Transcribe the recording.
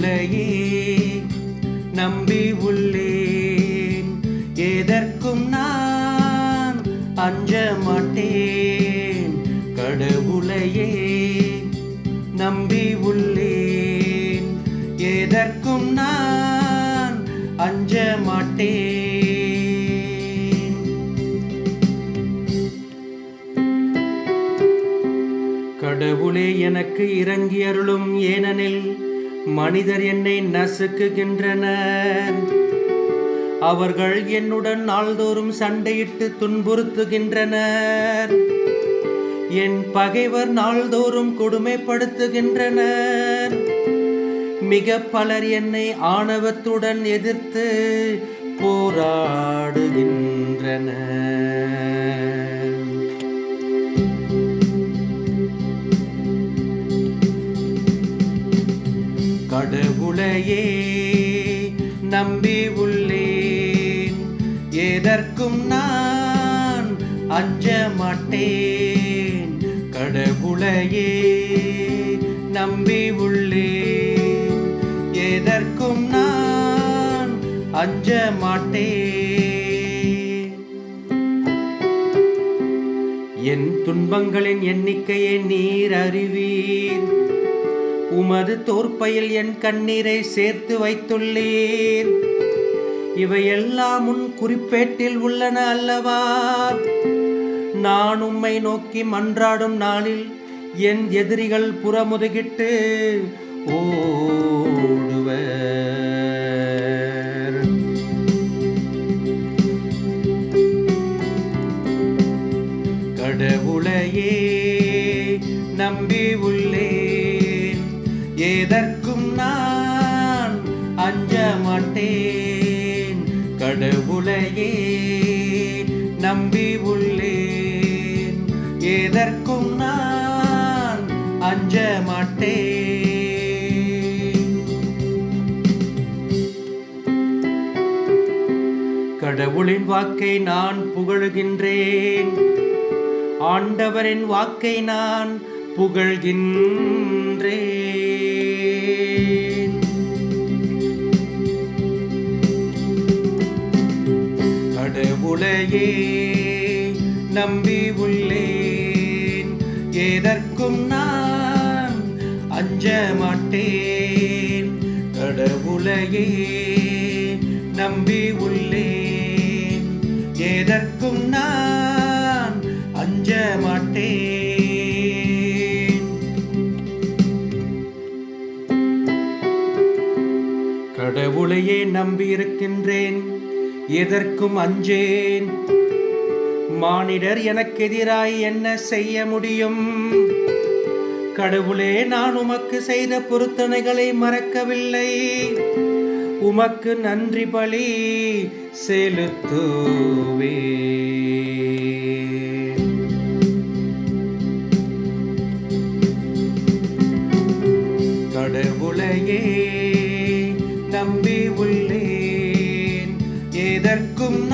உலையே நம்பி உள்ளேன். எதற்கும் நான் அஞ்ச மாட்டேன். கடவுளையே நம்பி உள்ளேன். எதற்கும் நான் அஞ்ச மாட்டேன். கடவுளே எனக்கு இறங்கி அருளும் ஏனெனில் மனிதர் என்னை நசுக்குகின்றனர். அவர்கள் என்னுடன் நாள்தோறும் சண்டையிட்டு துன்புறுத்துகின்றனர். என் பகைவர் நாள்தோறும் கொடுமைப்படுத்துகின்றனர். மிக பலர் என்னை ஆணவத்துடன் எதிர்த்து போராடுகின்றனர். கடவுளையே நம்பி உள்ளேன். எதற்கும் நான் அஞ்ச மாட்டேன். கடவுளையே நம்பி உள்ளேன். எதற்கும் நான் அஞ்ச மாட்டேன். என் துன்பங்களின் எண்ணிக்கையை நீர் அறிவீர். உமது தோற்பையில் என் கண்ணீரை சேர்த்து வைத்துள்ளீர். இவையெல்லாம் உன் குறிப்பேட்டில் உள்ளன அல்லவா? நான் உம்மை நோக்கி மன்றாடும் நாளில் என் எதிரிகள் புறமுதுகிட்டு ஓடுவர். கடவுளையே நம்பி உள்ள எதற்கும் நான் அஞ்ச மாட்டேன். கடவுளையே நம்பி உள்ளேன். எதற்கும் நான் அஞ்ச மாட்டேன். கடவுளின் வாக்கை நான் புகழுகின்றேன். ஆண்டவரின் வாக்கை நான் புகழ்கின்றேன். கடவுளையே நம்பி உள்ளேன். எதற்கும் நான் அஞ்ச மாட்டேன். கடவுளையே நம்பி உள்ளேன். எதற்கும் நான் அஞ்ச மாட்டேன். கடவுளையே நம்பி இருக்கின்றேன் எதற்கும் அஞ்சேன்? மானிடர் எனக்கு எதிராய் என்ன செய்ய முடியும்? கடவுளே நான் உமக்கு செய்த பொருத்தனைகளை மறக்கவில்லை. உமக்கு நன்றி பலி செலுத்துவே. கடவுளையே எதற்கும்